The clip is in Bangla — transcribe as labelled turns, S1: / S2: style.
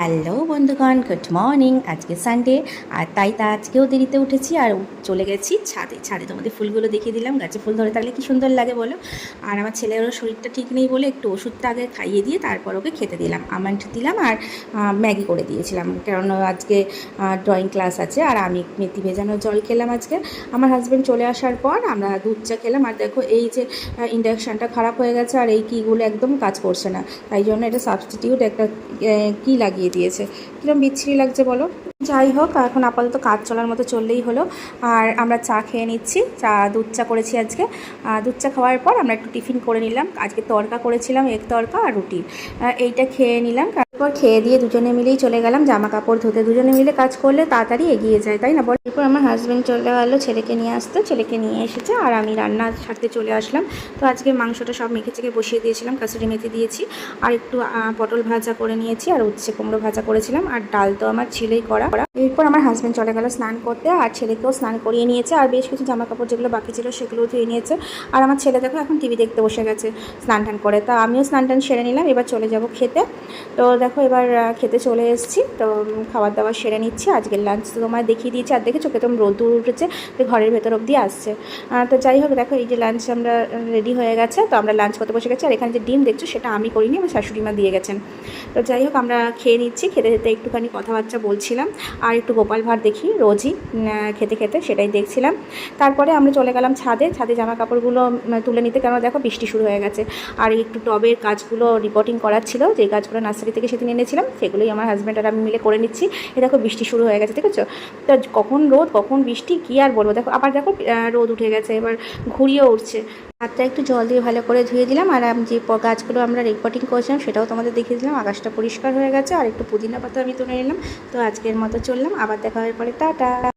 S1: হ্যালো বন্ধুগণ, গুড মর্নিং। আজকে সানডে আর তাই তা আজকেও দেরিতে উঠেছি, আর চলে গেছি ছাদে। ছাদে তোমাদের ফুলগুলো দেখিয়ে দিলাম, গাছে ফুল ধরে থাকলে কি সুন্দর লাগে বলো? আর আমার ছেলেরও শরীরটা ঠিক নেই বলে একটু ওষুধটা আগে খাইয়ে দিয়ে তারপর ওকে খেতে দিলাম, আমন্ড দিলাম আর ম্যাগি করে দিয়েছিলাম। কারণ আজকে ড্রয়িং ক্লাস আছে, আর আমি মেথি ভেজানো জল খেলাম আজকে। আমার হাজব্যান্ড চলে আসার পর আমরা দুধ চা খেলাম, আর দেখো এই যে ইন্ডাকশানটা খারাপ হয়ে গেছে, আর এই কিগুলো একদম কাজ করছে না। তাই জন্য এটা সাবস্টিটিউট একটা কি লাগিয়ে দিয়েছে। কীরকম বিচ্ছিরি লাগছে বলো? যাই হোক, এখন আপাতত কাজ চলার মতো চললেই হলো। আর আমরা চা খেয়ে নিচ্ছি। চা, দুধ চা করেছি আজকে। দুধ চা খাওয়ার পর আমরা একটু টিফিন করে নিলাম। আজকে তরকা করেছিলাম এক তরকা আর রুটি। এইটা খেয়ে নিলাম। তারপর খেয়ে দিয়ে দুজনে মিলেই চলে গেলাম জামা কাপড় ধুতে। দুজনে মিলে কাজ করলে তাড়াতাড়ি এগিয়ে যায়, তাই না বল? এরপর আমার হাজব্যান্ড চলে গেলো ছেলেকে নিয়ে আসতে। ছেলেকে নিয়ে এসেছে আর আমি রান্না ছাড়তে চলে আসলাম। তো আজকে মাংসটা সব মেখে চেখে বসিয়ে দিয়েছিলাম, কাসুরি মেথি দিয়েছি। আর একটু পটল ভাজা করে নিয়েছি আর উচ্ছে কুমড়ো ভাজা করেছিলাম। আর ডাল তো আমার ছিলই করা। এরপর আমার হাজব্যান্ড চলে গেল স্নান করতে আর ছেলেকেও স্নান করিয়ে নিয়েছে। আর বেশ কিছু জামা কাপড় যেগুলো বাকি ছিল সেগুলোও ধুয়ে নিয়েছে। আর আমার ছেলে দেখো এখন টিভি দেখতে বসে গেছে স্নান টান করে। তা আমিও স্নান টান সেরে নিলাম, এবার চলে যাব খেতে। তো দেখো, এবার খেতে চলে এসেছি। তো খাবার দাবার সেরে নিচ্ছি। আজকের লাঞ্চ তো তোমার দেখিয়ে দিয়েছি। আর দেখেছ কেতম রোদ্দুর উঠেছে তো ঘরের ভেতর অবধি আসছে। তো যাই হোক, দেখো, এই যে লাঞ্চ আমরা রেডি হয়ে গেছে। তো আমরা লাঞ্চ করতে বসে গেছি। আর এখানে যে ডিম দেখছ, সেটা আমি করিনি, আমার শাশুড়ি মা দিয়ে গেছেন। তো যাই হোক, আমরা খেয়ে নিচ্ছি। খেতে খেতে একটুখানি কথাবার্তা বলছিলাম। আর একটু গোপাল ভাঁড় দেখি, রোজই খেতে খেতে সেটাই দেখছিলাম। তারপরে আমরা চলে গেলাম ছাদে। ছাদে জামা কাপড়গুলো তুলে নিতে কেন দেখো বৃষ্টি শুরু হয়ে গেছে। আর একটু টবের কাজগুলো রিপোর্টিং করার ছিল। যে কাজগুলো নার্সারি থেকে সেদিন এনেছিলাম, সেগুলোই আমার হাজব্যান্ড আর আমি মিলে করে নিচ্ছি। এ দেখো বৃষ্টি শুরু হয়ে গেছে ঠিক আছে তো কখন রোদ, কখন বৃষ্টি, কী আর বলব? দেখো, আবার দেখো রোদ উঠে গেছে, এবার ঘুরিয়ে উঠছে। হাতটা একটু জল দিয়ে ভালো করে ধুয়ে দিলাম, আর আমি, যে গাছগুলো আমরা রেকর্ডিং করেছিলাম, সেটাও তোমাদের দেখিয়ে দিলাম। আকাশটা পরিষ্কার হয়ে গেছে, আর একটু পুদিনা পাতা আমি তুলে নিলাম। তো আজকের মতো চললাম, আবার দেখা হওয়ার পরে। টাটা!